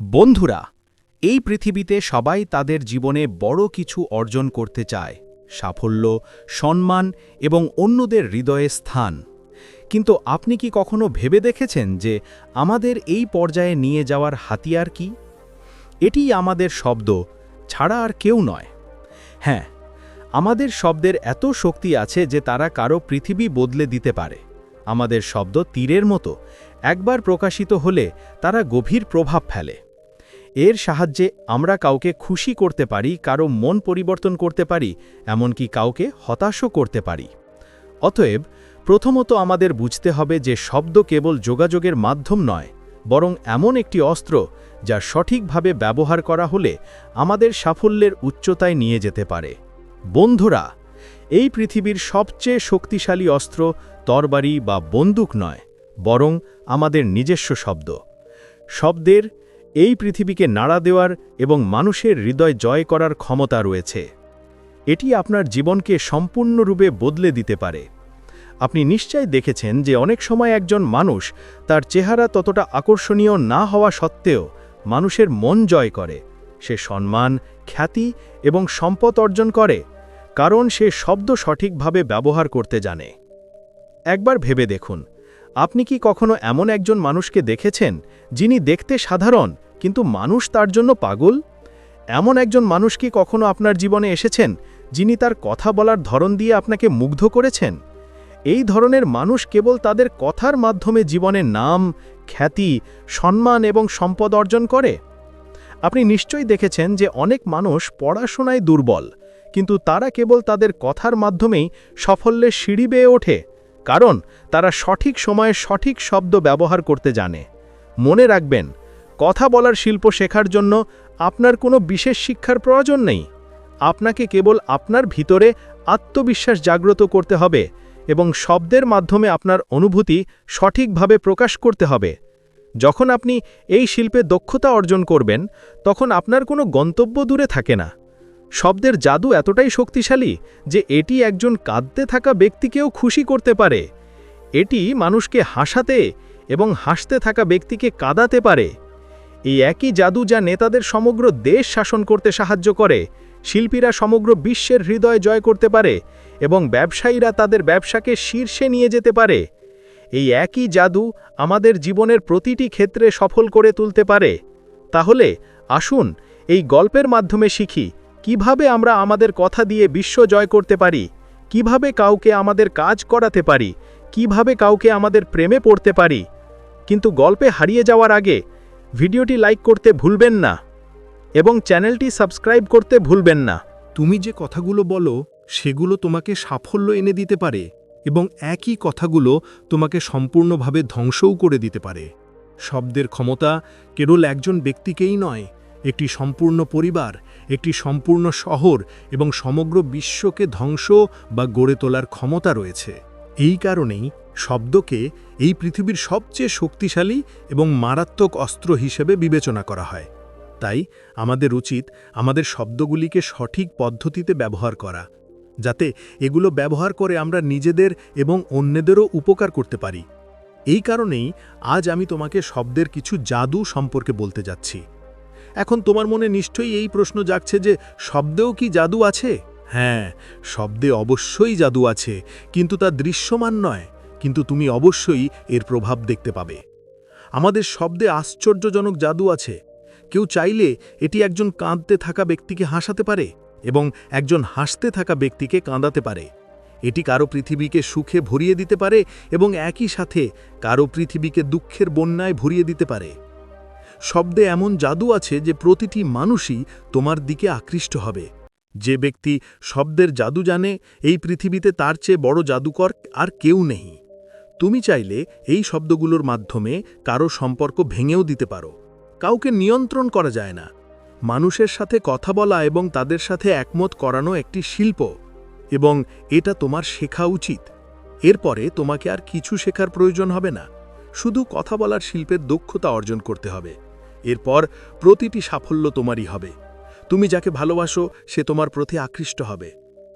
বন্ধুরা, এই পৃথিবীতে সবাই তাদের জীবনে বড় কিছু অর্জন করতে চায়, সাফল্য, সম্মান এবং অন্যদের হৃদয়ে স্থান। কিন্তু আপনি কি কখনো ভেবে দেখেছেন যে আমাদের এই পর্যায়ে নিয়ে যাওয়ার হাতিয়ার কি? এটি আমাদের শব্দ, ছাড়া আর কেউ নয়। হ্যাঁ আমাদের শব্দের এত শক্তি আছে যে তারা কারও পৃথিবী বদলে দিতে পারে। আমাদের শব্দ তীরের মতো, একবার প্রকাশিত হলে তারা গভীর প্রভাব ফেলে। এর সাহায্যে আমরা কাউকে খুশি করতে পারি, কারও মন পরিবর্তন করতে পারি, এমনকি কাউকে হতাশও করতে পারি। অতএব, প্রথমত আমাদের বুঝতে হবে যে শব্দ কেবল যোগাযোগের মাধ্যম নয়, বরং এমন একটি অস্ত্র যা সঠিকভাবে ব্যবহার করা হলে আমাদের সাফল্যের উচ্চতায় নিয়ে যেতে পারে। বন্ধুরা, এই পৃথিবীর সবচেয়ে শক্তিশালী অস্ত্র তরবারি বা বন্দুক নয়, বরং আমাদের নিজস্ব শব্দ। শব্দের এই পৃথিবীকে নাড়া দেওয়ার এবং মানুষের হৃদয় জয় করার ক্ষমতা রয়েছে। এটি আপনার জীবনকে সম্পূর্ণরূপে বদলে দিতে পারে। আপনি নিশ্চয় দেখেছেন যে অনেক সময় একজন মানুষ তার চেহারা ততটা আকর্ষণীয় না হওয়া সত্ত্বেও মানুষের মন জয় করে, সে সম্মান, খ্যাতি এবং সম্পদ অর্জন করে, কারণ সে শব্দ সঠিকভাবে ব্যবহার করতে জানে। একবার ভেবে দেখুন আপনি কি কখনো এমন একজন মানুষকে দেখেছেন, যিনি দেখতে সাধারণ, কিন্তু মানুষ তার জন্য পাগল? এমন একজন মানুষ কি কখনো আপনার জীবনে এসেছেন, যিনি তার কথা বলার ধরন দিয়ে আপনাকে মুগ্ধ করেছেন? এই ধরনের মানুষ কেবল তাদের কথার মাধ্যমে জীবনে নাম, খ্যাতি, সম্মান এবং সম্পদ অর্জন করে? আপনি নিশ্চয়ই দেখেছেন যে অনেক মানুষ পড়াশোনায় দুর্বল, কিন্তু তারা কেবল তাদের কথার মাধ্যমেই সাফল্যের সিঁড়ি বেয়ে ওঠে। কারণ তারা সঠিক সময়ে সঠিক শব্দ ব্যবহার করতে জানে। মনে রাখবেন, কথা বলার শিল্প শেখার জন্য আপনার কোনো বিশেষ শিক্ষার প্রয়োজন নেই। আপনাকে কেবল আপনার ভিতরে আত্মবিশ্বাস জাগ্রত করতে হবে এবং শব্দের মাধ্যমে আপনার অনুভূতি সঠিকভাবে প্রকাশ করতে হবে। যখন আপনি এই শিল্পে দক্ষতা অর্জন করবেন, তখন আপনার কোনো গন্তব্য দূরে থাকে না। শব্দের জাদু এতটাই শক্তিশালী যে এটি একজন কাঁদতে থাকা ব্যক্তিকেও খুশি করতে পারে। এটি মানুষকে হাসাতে এবং হাসতে থাকা ব্যক্তিকে কাঁদাতে পারে। এই একই জাদু যা নেতাদের সমগ্র দেশ শাসন করতে সাহায্য করে, শিল্পীরা সমগ্র বিশ্বের হৃদয় জয় করতে পারে এবং ব্যবসায়ীরা তাদের ব্যবসাকে শীর্ষে নিয়ে যেতে পারে। এই একই জাদু আমাদের জীবনের প্রতিটি ক্ষেত্রে সফল করে তুলতে পারে। তাহলে আসুন এই গল্পের মাধ্যমে শিখি কীভাবে আমরা আমাদের কথা দিয়ে বিশ্ব জয় করতে পারি? কীভাবে কাউকে আমাদের কাজ করাতে পারি? কীভাবে কাউকে আমাদের প্রেমে পড়তে পারি? কিন্তু গল্পে হারিয়ে যাওয়ার আগে ভিডিওটি লাইক করতে ভুলবেন না এবং চ্যানেলটি সাবস্ক্রাইব করতে ভুলবেন না। তুমি যে কথাগুলো বলো, সেগুলো তোমাকে সাফল্য এনে দিতে পারে এবং একই কথাগুলো তোমাকে সম্পূর্ণভাবে ধ্বংসও করে দিতে পারে। শব্দের ক্ষমতা কেবল একজন ব্যক্তিকেই নয়, একটি সম্পূর্ণ পরিবার একটি সম্পূর্ণ শহর এবং সমগ্র বিশ্বকে ধ্বংস বা গড়ে তোলার ক্ষমতা রয়েছে। এই কারণেই শব্দকে এই পৃথিবীর সবচেয়ে শক্তিশালী এবং মারাত্মক অস্ত্র হিসেবে বিবেচনা করা হয়। তাই আমাদের উচিত আমাদের শব্দগুলিকে সঠিক পদ্ধতিতে ব্যবহার করা, যাতে এগুলো ব্যবহার করে আমরা নিজেদের এবং অন্যদেরও উপকার করতে পারি। এই কারণেই আজ আমি তোমাকে শব্দের কিছু জাদু সম্পর্কে বলতে যাচ্ছি। এখন তোমার মনে নিশ্চয়ই এই প্রশ্ন জাগছে যে শব্দেও কি জাদু আছে? হ্যাঁ শব্দে অবশ্যই জাদু আছে, কিন্তু তা দৃশ্যমান নয়, কিন্তু তুমি অবশ্যই এর প্রভাব দেখতে পাবে। আমাদের শব্দে আশ্চর্যজনক জাদু আছে। কেউ চাইলে এটি একজন কাঁদতে থাকা ব্যক্তিকে হাসাতে পারে এবং একজন হাসতে থাকা ব্যক্তিকে কাঁদাতে পারে। এটি কারও পৃথিবীকে সুখে ভরিয়ে দিতে পারে এবং একই সাথে কারও পৃথিবীকে দুঃখের বন্যায় ভরিয়ে দিতে পারে। শব্দে এমন জাদু আছে যে প্রতিটি মানুষই তোমার দিকে আকৃষ্ট হবে। যে ব্যক্তি শব্দের জাদু জানে, এই পৃথিবীতে তার চেয়ে বড় জাদুকর আর কেউ নেই। তুমি চাইলে এই শব্দগুলোর মাধ্যমে কারও সম্পর্ক ভেঙেও দিতে পারো। কাউকে নিয়ন্ত্রণ করা যায় না। মানুষের সাথে কথা বলা এবং তাদের সাথে একমত করানো একটি শিল্প, এবং এটা তোমার শেখা উচিত। এরপরে তোমাকে আর কিছু শেখার প্রয়োজন হবে না। শুধু কথা বলার শিল্পের দক্ষতা অর্জন করতে হবে। এরপর প্রতিটি সাফল্য তোমারই হবে। তুমি যাকে ভালোবাসো, সে তোমার প্রতি আকৃষ্ট হবে।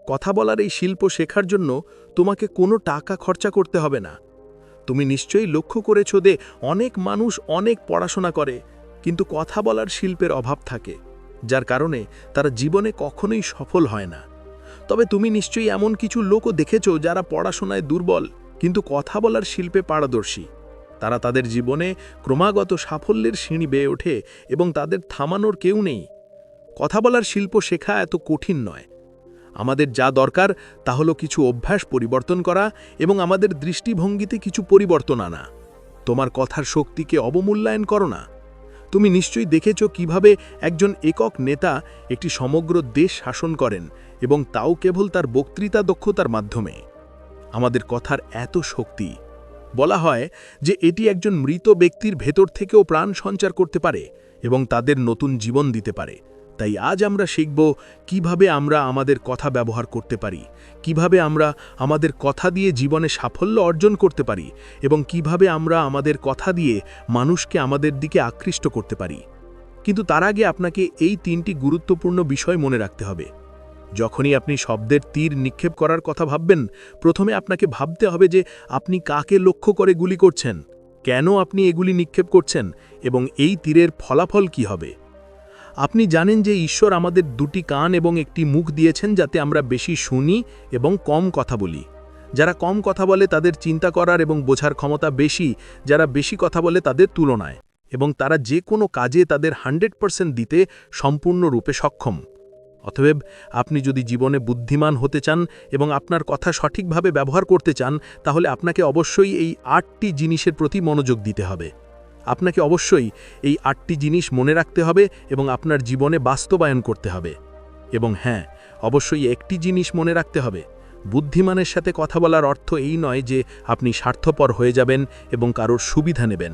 কথা বলার এই শিল্প শেখার জন্য তোমাকে কোনো টাকা খরচা করতে হবে না। তুমি নিশ্চয়ই লক্ষ্য করেছ যে অনেক মানুষ অনেক পড়াশোনা করে, কিন্তু কথা বলার শিল্পের অভাব থাকে, যার কারণে তারা জীবনে কখনোই সফল হয় না। তবে তুমি নিশ্চয়ই এমন কিছু লোকও দেখেছ যারা পড়াশোনায় দুর্বল, কিন্তু কথা বলার শিল্পে পারদর্শী। তারা তাদের জীবনে ক্রমাগত সাফল্যের সিঁড়ি বেয়ে ওঠে এবং তাদের থামানোর কেউ নেই। কথা বলার শিল্প শেখা এত কঠিন নয়। আমাদের যা দরকার তা হলো কিছু অভ্যাস পরিবর্তন করা এবং আমাদের দৃষ্টিভঙ্গিতে কিছু পরিবর্তন আনা। তোমার কথার শক্তিকে অবমূল্যায়ন করো না। তুমি নিশ্চয়ই দেখেছ কীভাবে একজন একক নেতা একটি সমগ্র দেশ শাসন করেন এবং তাও কেবল তার বক্তৃতা দক্ষতার মাধ্যমে। আমাদের কথার এত শক্তি বলা হয় যে এটি একজন মৃত ব্যক্তির ভেতর থেকেও প্রাণ সঞ্চার করতে পারে এবং তাদের নতুন জীবন দিতে পারে। তাই আজ আমরা শিখব কীভাবে আমরা আমাদের কথা ব্যবহার করতে পারি, কীভাবে আমরা আমাদের কথা দিয়ে জীবনে সাফল্য অর্জন করতে পারি এবং কীভাবে আমরা আমাদের কথা দিয়ে মানুষকে আমাদের দিকে আকৃষ্ট করতে পারি। কিন্তু তার আগে আপনাকে এই তিনটি গুরুত্বপূর্ণ বিষয় মনে রাখতে হবে। যখনই আপনি শব্দের তীর নিক্ষেপ করার কথা ভাববেন, প্রথমে আপনাকে ভাবতে হবে যে আপনি কাকে লক্ষ্য করে গুলি করছেন, কেন আপনি এগুলি নিক্ষেপ করছেন এবং এই তীরের ফলাফল কি হবে। আপনি জানেন যে ঈশ্বর আমাদের দুটি কান এবং একটি মুখ দিয়েছেন যাতে আমরা বেশি শুনি এবং কম কথা বলি। যারা কম কথা বলে তাদের চিন্তা করার এবং বোঝার ক্ষমতা বেশি, যারা বেশি কথা বলে তাদের তুলনায়। এবং তারা যে কোনো কাজে তাদের হান্ড্রেড দিতে সম্পূর্ণরূপে সক্ষম। অতএব আপনি যদি জীবনে বুদ্ধিমান হতে চান এবং আপনার কথা সঠিকভাবে ব্যবহার করতে চান, তাহলে আপনাকে অবশ্যই এই আটটি জিনিসের প্রতি মনোযোগ দিতে হবে। আপনাকে অবশ্যই এই আটটি জিনিস মনে রাখতে হবে এবং আপনার জীবনে বাস্তবায়ন করতে হবে। এবং হ্যাঁ অবশ্যই একটি জিনিস মনে রাখতে হবে। বুদ্ধিমানের সাথে কথা বলার অর্থ এই নয় যে আপনি স্বার্থপর হয়ে যাবেন এবং কারোর সুবিধা নেবেন।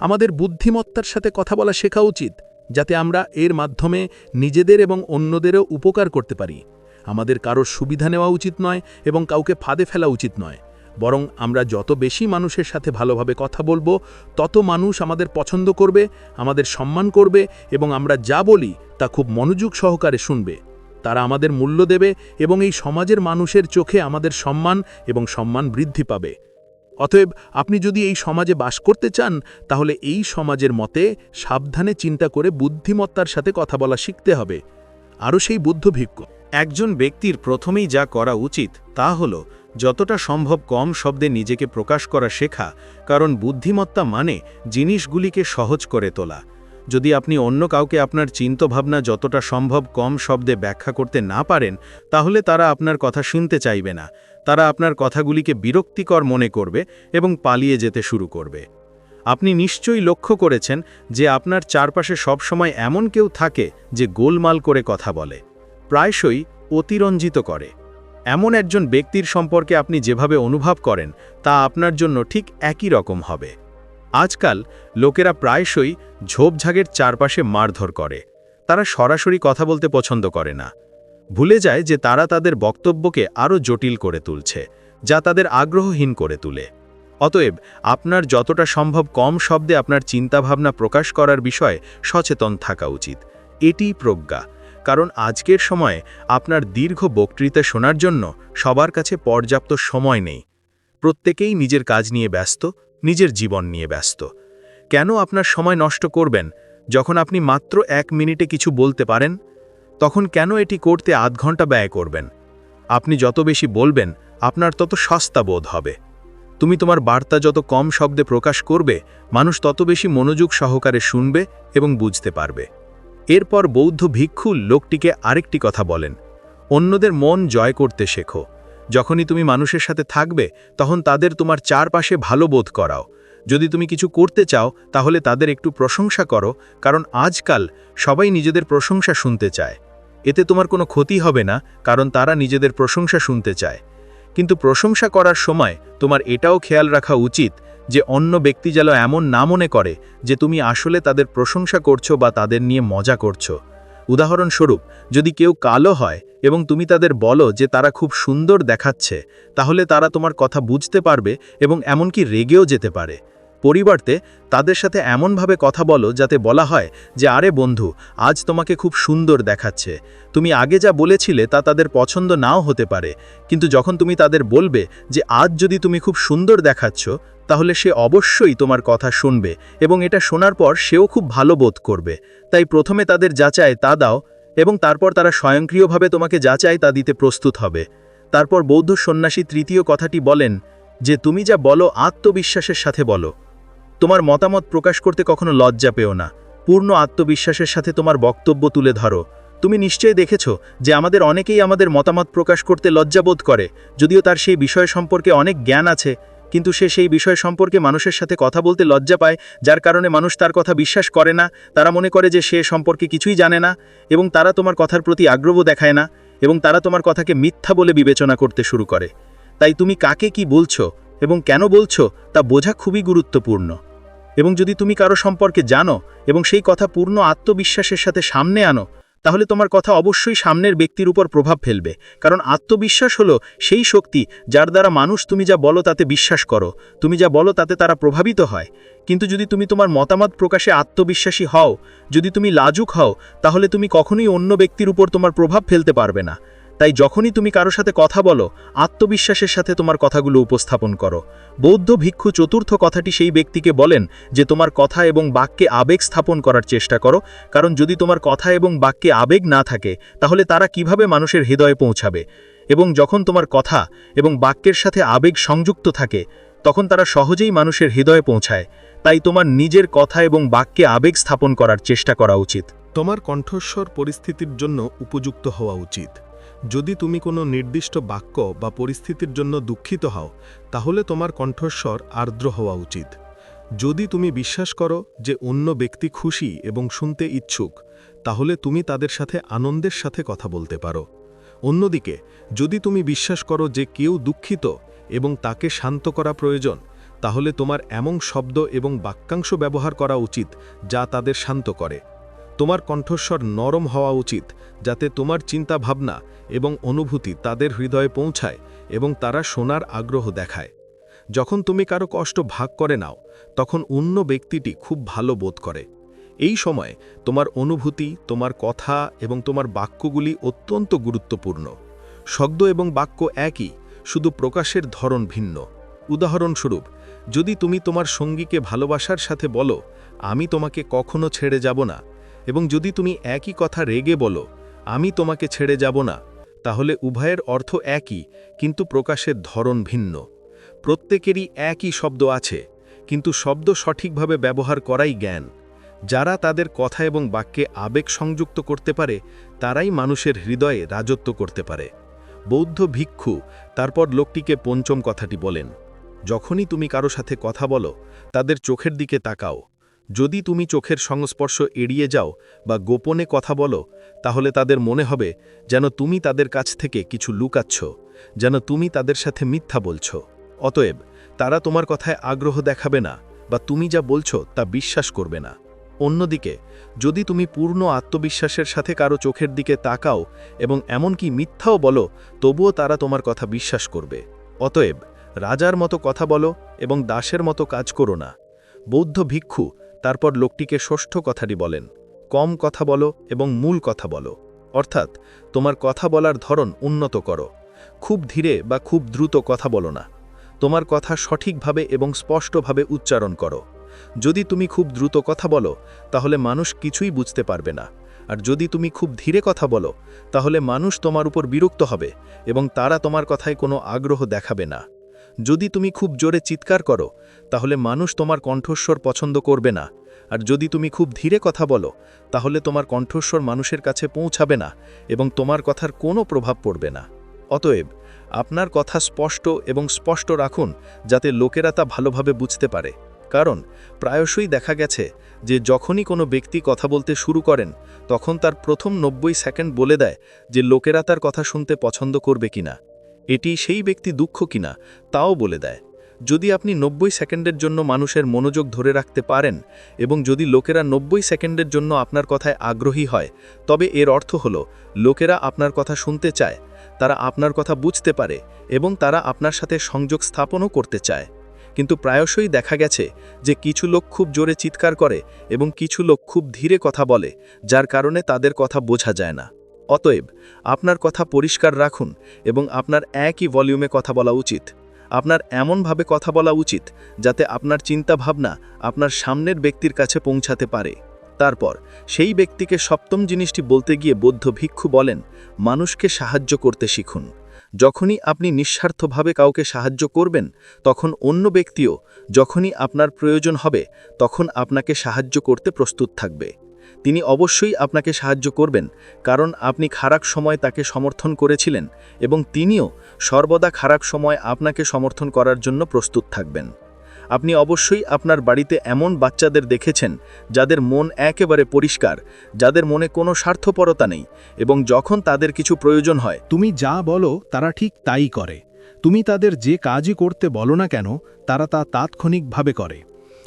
আমাদের বুদ্ধিমত্তার সাথে কথা বলা শেখা উচিত। যাতে আমরা এর মাধ্যমে নিজেদের এবং অন্যদেরও উপকার করতে পারি। আমাদের কারোর সুবিধা নেওয়া উচিত নয় এবং কাউকে ফাঁদে ফেলা উচিত নয়। বরং আমরা যত বেশি মানুষের সাথে ভালোভাবে কথা বলব, তত মানুষ আমাদের পছন্দ করবে, আমাদের সম্মান করবে এবং আমরা যা বলি তা খুব মনোযোগ সহকারে শুনবে। তারা আমাদের মূল্য দেবে এবং এই সমাজের মানুষের চোখে আমাদের সম্মান এবং সম্মান বৃদ্ধি পাবে। অতএব আপনি যদি এই সমাজে বাস করতে চান, তাহলে এই সমাজের মতে সাবধানে চিন্তা করে বুদ্ধিমত্তার সাথে কথা বলা শিখতে হবে। আরও সেই বুদ্ধ একজন ব্যক্তির প্রথমেই যা করা উচিত, তা হল যতটা সম্ভব কম শব্দে নিজেকে প্রকাশ করা শেখা, কারণ বুদ্ধিমত্তা মানে জিনিসগুলিকে সহজ করে তোলা। যদি আপনি অন্য কাউকে আপনার চিন্তাভাবনা যতটা সম্ভব কম শব্দে ব্যাখ্যা করতে না পারেন, তাহলে তারা আপনার কথা শুনতে চাইবে না। তারা আপনার কথাগুলিকে বিরক্তিকর মনে করবে এবং পালিয়ে যেতে শুরু করবে। আপনি নিশ্চয়ই লক্ষ্য করেছেন যে আপনার চারপাশে সবসময় এমন কেউ থাকে যে গোলমাল করে কথা বলে, প্রায়শই অতিরঞ্জিত করে। এমন একজন ব্যক্তির সম্পর্কে আপনি যেভাবে অনুভব করেন, তা আপনার জন্য ঠিক একই রকম হবে। আজকাল লোকেরা প্রায়শই ঝোপঝাগের চারপাশে মারধর করে। তারা সরাসরি কথা বলতে পছন্দ করে না। ভুলে যায় যে তারা তাদের বক্তব্যকে আরও জটিল করে তুলছে, যা তাদের আগ্রহহীন করে তুলে। অতএব, আপনার যতটা সম্ভব কম শব্দে আপনার চিন্তাভাবনা প্রকাশ করার বিষয়ে সচেতন থাকা উচিত। এটিই প্রজ্ঞা, কারণ আজকের সময়ে আপনার দীর্ঘ বক্তৃতা শোনার জন্য সবার কাছে পর্যাপ্ত সময় নেই। প্রত্যেকেই নিজের কাজ নিয়ে ব্যস্ত, নিজের জীবন নিয়ে ব্যস্ত। কেন আপনার সময় নষ্ট করবেন? যখন আপনি মাত্র এক মিনিটে কিছু বলতে পারেন তখন কেন এটি করতে আধ ঘণ্টা ব্যয় করবেন? আপনি যত বেশি বলবেন, আপনার তত সস্তা বোধ হবে। তুমি তোমার বার্তা যত কম শব্দে প্রকাশ করবে, মানুষ তত বেশি মনোযোগ সহকারে শুনবে এবং বুঝতে পারবে। এরপর বৌদ্ধ ভিক্ষু লোকটিকে আরেকটি কথা বলেন, অন্যদের মন জয় করতে শেখো। যখনই তুমি মানুষের সাথে থাকবে, তখন তাদের তোমার চারপাশে ভালো বোধ করাও। যদি তুমি কিছু করতে চাও, তাহলে তাদের একটু প্রশংসা করো, কারণ আজকাল সবাই নিজেদের প্রশংসা শুনতে চায়। এতে তোমার কোনো ক্ষতি হবে না, কারণ তারা নিজেদের প্রশংসা শুনতে চায়। কিন্তু প্রশংসা করার সময় তোমার এটাও খেয়াল রাখা উচিত যে অন্য ব্যক্তি যেন এমন না মনে করে যে তুমি আসলে তাদের প্রশংসা করছ বা তাদের নিয়ে মজা করছ। উদাহরণস্বরূপ, যদি কেউ কালো হয় এবং তুমি তাদের বলো যে তারা খুব সুন্দর দেখাচ্ছে, তাহলে তারা তোমার কথা বুঝতে পারবে এবং এমনকি রেগেও যেতে পারে। পরিবর্তে তাদের সাথে এমনভাবে কথা বলো যাতে বলা হয় যে, আরে বন্ধু, আজ তোমাকে খুব সুন্দর দেখাচ্ছে। তুমি আগে যা বলেছিলে তা তাদের পছন্দ নাও হতে পারে। কিন্তু যখন তুমি তাদের বলবে যে, আজ যদি তুমি খুব সুন্দর দেখাচ্ছ, তাহলে সে অবশ্যই তোমার কথা শুনবে এবং এটা শোনার পর সেও খুব ভালো বোধ করবে। তাই প্রথমে তাদের যা চায় তা দাও এবং তারপর তারা স্বয়ংক্রিয়ভাবে তোমাকে যা চায় তা দিতে প্রস্তুত হবে। তারপর বৌদ্ধ সন্ন্যাসী তৃতীয় কথাটি বলেন যে, তুমি যা বলো আত্মবিশ্বাসের সাথে বলো। তোমার মতামত প্রকাশ করতে কখনো লজ্জা পেও না। পূর্ণ আত্মবিশ্বাসের সাথে তোমার বক্তব্য তুলে ধরো। তুমি নিশ্চয়ই দেখেছ যে আমাদের অনেকেই আমাদের মতামত প্রকাশ করতে লজ্জাবোধ করে, যদিও তার সেই বিষয় সম্পর্কে অনেক জ্ঞান আছে, কিন্তু সে সেই বিষয় সম্পর্কে মানুষের সাথে কথা বলতে লজ্জা পায়, যার কারণে মানুষ তার কথা বিশ্বাস করে না, তারা মনে করে যে সে সম্পর্কে কিছুই জানে না, এবং তারা তোমার কথার প্রতি আগ্রহ দেখায় না, এবং তারা তোমার কথাকে মিথ্যা বলে বিবেচনা করতে শুরু করে। তাই তুমি কাকে কি বলছো এবং কেন বলছো তা বোঝা খুবই গুরুত্বপূর্ণ। এবং যদি তুমি কারও সম্পর্কে জানো এবং সেই কথা পূর্ণ আত্মবিশ্বাসের সাথে সামনে আনো, তাহলে তোমার কথা অবশ্যই সামনের ব্যক্তির উপর প্রভাব ফেলবে। কারণ আত্মবিশ্বাস হলো সেই শক্তি যার দ্বারা মানুষ তুমি যা বলো তাতে বিশ্বাস করো, তুমি যা বলো তাতে তারা প্রভাবিত হয়। কিন্তু যদি তুমি তোমার মতামত প্রকাশে আত্মবিশ্বাসী হও, যদি তুমি লাজুক হও, তাহলে তুমি কখনোই অন্য ব্যক্তির উপর তোমার প্রভাব ফেলতে পারবে না। তাই যখনই তুমি কারও সাথে কথা বলো, আত্মবিশ্বাসের সাথে তোমার কথাগুলো উপস্থাপন করো। বৌদ্ধ ভিক্ষু চতুর্থ কথাটি সেই ব্যক্তিকে বলেন যে তোমার কথা এবং বাক্যে আবেগ স্থাপন করার চেষ্টা করো, কারণ যদি তোমার কথা এবং বাক্যে আবেগ না থাকে, তাহলে তারা কীভাবে মানুষের হৃদয়ে পৌঁছাবে? এবং যখন তোমার কথা এবং বাক্যের সাথে আবেগ সংযুক্ত থাকে, তখন তারা সহজেই মানুষের হৃদয়ে পৌঁছায়। তাই তোমার নিজের কথা এবং বাক্যে আবেগ স্থাপন করার চেষ্টা করা উচিত। তোমার কণ্ঠস্বর পরিস্থিতির জন্য উপযুক্ত হওয়া উচিত। যদি তুমি কোনো নির্দিষ্ট বাক্য বা পরিস্থিতির জন্য দুঃখিত হও, তাহলে তোমার কণ্ঠস্বর আর্দ্র হওয়া উচিত। যদি তুমি বিশ্বাস করো যে অন্য ব্যক্তি খুশি এবং শুনতে ইচ্ছুক, তাহলে তুমি তাদের সাথে আনন্দের সাথে কথা বলতে পারো। অন্যদিকে, যদি তুমি বিশ্বাস করো যে কেউ দুঃখিত এবং তাকে শান্ত করা প্রয়োজন, তাহলে তোমার এমন শব্দ এবং বাক্যাংশ ব্যবহার করা উচিত যা তাদের শান্ত করে। তোমার কণ্ঠস্বর নরম হওয়া উচিত, যাতে তোমার চিন্তা ভাবনা এবং অনুভূতি তাদের হৃদয়ে পৌঁছায় এবং তারা শোনার আগ্রহ দেখায়। যখন তুমি কারও কষ্ট ভাগ করে নাও, তখন অন্য ব্যক্তিটি খুব ভালো বোধ করে। এই সময় তোমার অনুভূতি, তোমার কথা এবং তোমার বাক্যগুলি অত্যন্ত গুরুত্বপূর্ণ। শব্দ এবং বাক্য একই, শুধু প্রকাশের ধরন ভিন্ন। উদাহরণস্বরূপ, যদি তুমি তোমার সঙ্গীকে ভালোবাসার সাথে বলো, আমি তোমাকে কখনো ছেড়ে যাব না। এবং যদি তুমি একই কথা রেগে বলো, আমি তোমাকে ছেড়ে যাব না, তাহলে উভয়ের অর্থ একই, কিন্তু প্রকাশের ধরন ভিন্ন। প্রত্যেকেরই একই শব্দ আছে, কিন্তু শব্দ সঠিকভাবে ব্যবহার করাই জ্ঞান। যারা তাদের কথা এবং বাক্যে আবেগ সংযুক্ত করতে পারে, তারাই মানুষের হৃদয়ে রাজত্ব করতে পারে। বৌদ্ধ ভিক্ষু, তারপর লোকটিকে পঞ্চম কথাটি বলেন, যখনই তুমি কারও সাথে কথা বলো, তাদের চোখের দিকে তাকাও। যদি তুমি চোখের সংস্পর্শ এড়িয়ে যাও বা গোপনে কথা বলো, তাহলে তাদের মনে হবে যেন তুমি তাদের কাছ থেকে কিছু লুকাচ্ছ, যেন তুমি তাদের সাথে মিথ্যা বলছ। অতএব, তারা তোমার কথায় আগ্রহ দেখাবে না বা তুমি যা বলছো তা বিশ্বাস করবে না। অন্যদিকে, যদি তুমি পূর্ণ আত্মবিশ্বাসের সাথে কারও চোখের দিকে তাকাও এবং এমনকি মিথ্যাও বলো, তবুও তারা তোমার কথা বিশ্বাস করবে। অতএব, রাজার মতো কথা বলো এবং দাসের মতো কাজ করো না। বৌদ্ধ ভিক্ষু তারপর লোকটিকে ষষ্ঠ কথাটি বলেন, কম কথা বলো এবং মূল কথা বলো। অর্থাৎ, তোমার কথা বলার ধরন উন্নত করো। খুব ধীরে বা খুব দ্রুত কথা বলো না। তোমার কথা সঠিকভাবে এবং স্পষ্টভাবে উচ্চারণ করো। যদি তুমি খুব দ্রুত কথা বলো, তাহলে মানুষ কিছুই বুঝতে পারবে না। আর যদি তুমি খুব ধীরে কথা বলো, তাহলে মানুষ তোমার উপর বিরক্ত হবে এবং তারা তোমার কথায় কোনো আগ্রহ দেখাবে না। যদি তুমি খুব জোরে চিৎকার করো, তাহলে মানুষ তোমার কণ্ঠস্বর পছন্দ করবে না। আর যদি তুমি খুব ধীরে কথা বলো, তাহলে তোমার কণ্ঠস্বর মানুষের কাছে পৌঁছাবে না এবং তোমার কথার কোনো প্রভাব পড়বে না। অতএব, আপনার কথা স্পষ্ট এবং স্পষ্ট রাখুন, যাতে লোকেরা তা ভালোভাবে বুঝতে পারে। কারণ, প্রায়শই দেখা গেছে যে যখনই কোনো ব্যক্তি কথা বলতে শুরু করেন, তখন তার প্রথম নব্বই সেকেন্ড বলে দেয় যে লোকেরা তার কথা শুনতে পছন্দ করবে কিনা। এটি সেই ব্যক্তি দুঃখ কিনা, তাও বলে দেয়, যদি আপনি নব্বই সেকেন্ডের জন্য মানুষের মনোযোগ ধরে রাখতে পারেন এবং যদি লোকেরা নব্বই সেকেন্ডের জন্য আপনার কথায় আগ্রহী হয়, তবে এর অর্থ হল, লোকেরা আপনার কথা শুনতে চায়, তারা আপনার কথা বুঝতে পারে এবং তারা আপনার সাথে সংযোগ স্থাপনও করতে চায়। কিন্তু প্রায়শই দেখা গেছে যে কিছু লোক খুব জোরে চিৎকার করে এবং কিছু লোক খুব ধীরে কথা বলে, যার কারণে তাদের কথা বোঝা যায় না। অতএব আপনার কথা পরিষ্কার রাখুন এবং আপনার একই ভলিউমে কথা বলা উচিত। আপনার এমনভাবে কথা বলা উচিত যাতে আপনার চিন্তাভাবনা আপনার সামনের ব্যক্তির কাছে পৌঁছাতে পারে। তারপর সেই ব্যক্তিকে সপ্তম জিনিসটি বলতে গিয়ে বৌদ্ধ ভিক্ষু বলেন, মানুষকে সাহায্য করতে শিখুন। যখনই আপনি নিঃস্বার্থভাবে কাউকে সাহায্য করবেন, তখন অন্য ব্যক্তিও যখনই আপনার প্রয়োজন হবে, তখন আপনাকে সাহায্য করতে প্রস্তুত থাকবে। তিনি অবশ্যই আপনাকে সাহায্য করবেন, কারণ আপনি খারাপ সময় তাকে সমর্থন করেছিলেন এবং তিনিও সর্বদা খারাপ সময় আপনাকে সমর্থন করার জন্য প্রস্তুত থাকবেন। আপনি অবশ্যই আপনার বাড়িতে এমন বাচ্চাদের দেখেছেন, যাদের মন একেবারে পরিষ্কার, যাদের মনে কোনো স্বার্থপরতা নেই এবং যখন তাদের কিছু প্রয়োজন হয়, তুমি যা বলো তারা ঠিক তাই করে। তুমি তাদের যে কাজই করতে বলো না কেন, তারা তা তাৎক্ষণিকভাবে করে।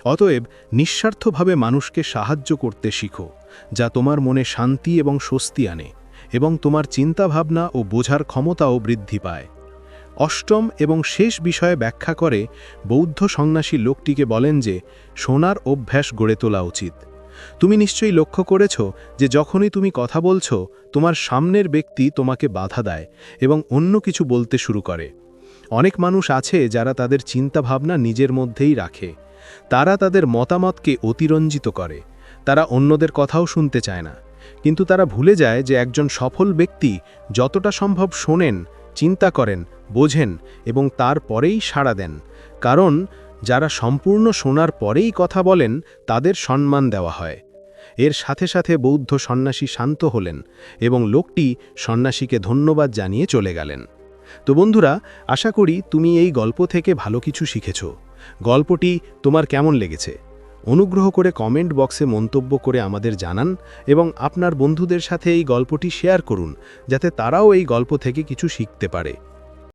অতএব নিঃস্বার্থভাবে মানুষকে সাহায্য করতে শিখো। যা তোমার মনে শান্তি এবং স্বস্তি আনে এবং তোমার চিন্তাভাবনা ও বোঝার ক্ষমতাও বৃদ্ধি পায়। অষ্টম এবং শেষ বিষয়ে ব্যাখ্যা করে বৌদ্ধ সন্ন্যাসী লোকটিকে বলেন যে, সোনার অভ্যাস গড়ে তোলা উচিত। তুমি নিশ্চয়ই লক্ষ্য করেছ যে যখনই তুমি কথা বলছো, তোমার সামনের ব্যক্তি তোমাকে বাধা দেয় এবং অন্য কিছু বলতে শুরু করে। অনেক মানুষ আছে যারা তাদের চিন্তাভাবনা নিজের মধ্যেই রাখে। তারা তাদের মতামতকে অতিরঞ্জিত করে। তারা অন্যদের কথাও শুনতে চায় না। কিন্তু তারা ভুলে যায় যে একজন সফল ব্যক্তি যতটা সম্ভব শোনেন, চিন্তা করেন, বোঝেন এবং তারপরেই সাড়া দেন। কারণ যারা সম্পূর্ণ শোনার পরেই কথা বলেন, তাদের সম্মান দেওয়া হয়। এর সাথে সাথে বৌদ্ধ সন্ন্যাসী শান্ত হলেন এবং লোকটি সন্ন্যাসীকে ধন্যবাদ জানিয়ে চলে গেলেন। তো বন্ধুরা, আশা করি তুমি এই গল্প থেকে ভালো কিছু শিখেছ। গল্পটি তোমার কেমন লেগেছে? অনুগ্রহ করে কমেন্ট বক্সে মন্তব্য করে আমাদের জানান এবং আপনার বন্ধুদের সাথে এই গল্পটি শেয়ার করুন, যাতে তারাও এই গল্প থেকে কিছু শিখতে পারে।